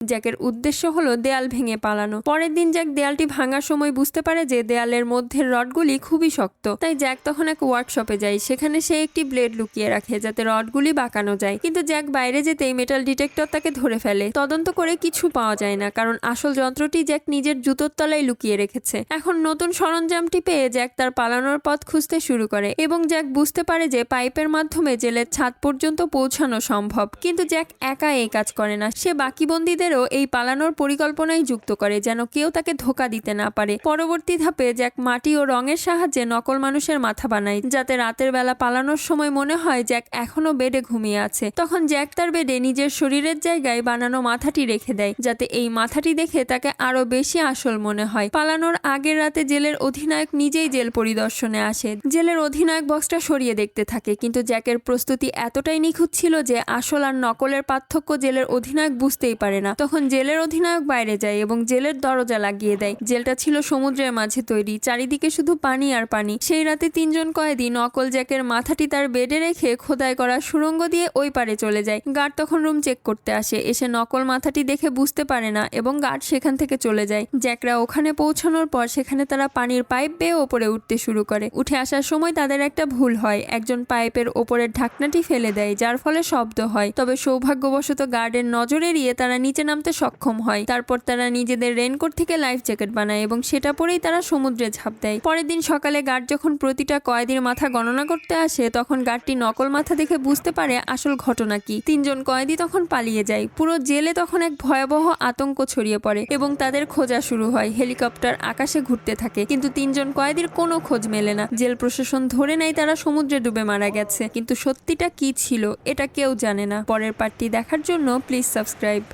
জ্যাকের উদ্দেশ্য হলো দেয়াল ভেঙে পালানো। পরের দিন জ্যাক দেয়ালটি ভাঙার সময় বুঝতে পারে যে দেয়ালের মধ্যের রডগুলি খুবই শক্ত। তাই জ্যাক তখন এক ওয়ার্কশপে যায়। সেখানে সে একটি ব্লেড লুকিয়ে রাখে যাতে রডগুলি বাঁকানো যায়। কিন্তু জ্যাক বাইরে যেতেই মেটাল ডিটেক্টর তাকে ধরে ফেলে। তদন্ত করে কিছু পাওয়া যায় না, কারণ আসল যন্ত্রটি জ্যাক নিজের জুতোর তলায় লুকিয়ে রেখেছে। এখন নতুন সরঞ্জামটি পেয়ে জ্যাক তার পালানোর পথ খুঁজতে শুরু করে এবং জ্যাক বুঝতে পারে যে পাইপের মাধ্যমে জেলের ছাদ পর্যন্ত পৌঁছানো সম্ভব। কিন্তু জ্যাক একা এই কাজ করে না। সে বাকি বন্দীদেরও এই পালানোর পরিকল্পনায় যুক্ত করে যেন কেউ তাকে ধোকা দিতে না পারে। পরবর্তী ধাপে জ্যাক মাটি ও রঙের সাহায্যে নকল মানুষের মাথা বানায়, যাতে রাতের বেলা পালানোর সময় মনে হয় জ্যাক এখনও বেডে ঘুমিয়ে আছে। তখন জ্যাক তার বেডে নিজের শরীরের জায়গায় বানানো মাথাটি রেখে দেয়, যাতে এই মাথাটি দেখে তাকে আরও বেশি আসল মনে হয়। পালানোর আগের রাতে জেলের অধিনায়ক নিজেই জেল পরিদর্শনে আসে। জেলের অধিনায়ক বক্সটা সরিয়ে দেখতে থাকে, কিন্তু জ্যাকের প্রস্তুতি এতটাই নিখুঁত ছিল যে আসল আর নকলের পার্থক্য জেলের অধিনায়ক বুঝতেই পারে না। তখন জেলের অধিনায়ক বাইরে যায় এবং জেলের দরজা লাগিয়ে দেয়। জেলটা ছিল সমুদ্রের মাঝে তৈরি, চারিদিকে শুধু পানি আর পানি। সেই রাতে তিনজন কয়েদি নকল জ্যাকের মাথাটি তার বেডে রেখে খোদাই করা সুড়ঙ্গ দিয়ে ওই পারে চলে যায়। গার্ড তখন রুম চেক করতে আসে, এসে নকল মাথাটি দেখে বুঝতে পারে না এবং গার্ড সেখান থেকে চলে যায়। জ্যাকরা ওখানে পৌঁছানোর পর সেখানে তারা পানির পাইপ বেয়ে ওপরে উঠতে শুরু করে। উঠে আসার সময় তাদের একটা ভুল হয়। একজন পাইপের ওপরের ঢাকনাটি ফেলে দেয়, যার ফলে শব্দ হয়। তবে সৌভাগ্যবশত গার্ডের নজর এড়িয়ে তারা নিচে নামতে সক্ষম হয়। তারপর তারা নিজেদের রেনকোট থেকে লাইফ জ্যাকেট বানায় এবং সেটা পরেই তারা সমুদ্রে ঝাঁপ দেয়। পরের দিন সকালে গার্ড যখন প্রতিটা কয়েদির মাথা গণনা করতে আসে, তখন গার্ডটি নকল মাথা দেখে বুঝতে পারে আসল ঘটনা কি। তিনজন কয়েদি তখন পালিয়ে যায়। পুরো জেলে তখন এক ভয়াবহ আতঙ্ক ছড়িয়ে পড়ে এবং তাদের খোঁজা শুরু হয়। হেলিকপ্টার আকাশে ঘুরতে থাকে, কিন্তু তিনজন কয়েদির কোনো খোঁজ মেলে না। জেল প্রশাসন ধরে নেয় তারা সমুদ্রে ডুবে মারা গেছে। কিন্তু সত্যিটা কি ছিল, এটা কেউ জানে না। পরের পার্টটি দেখার জন্য প্লিজ সাবস্ক্রাইব।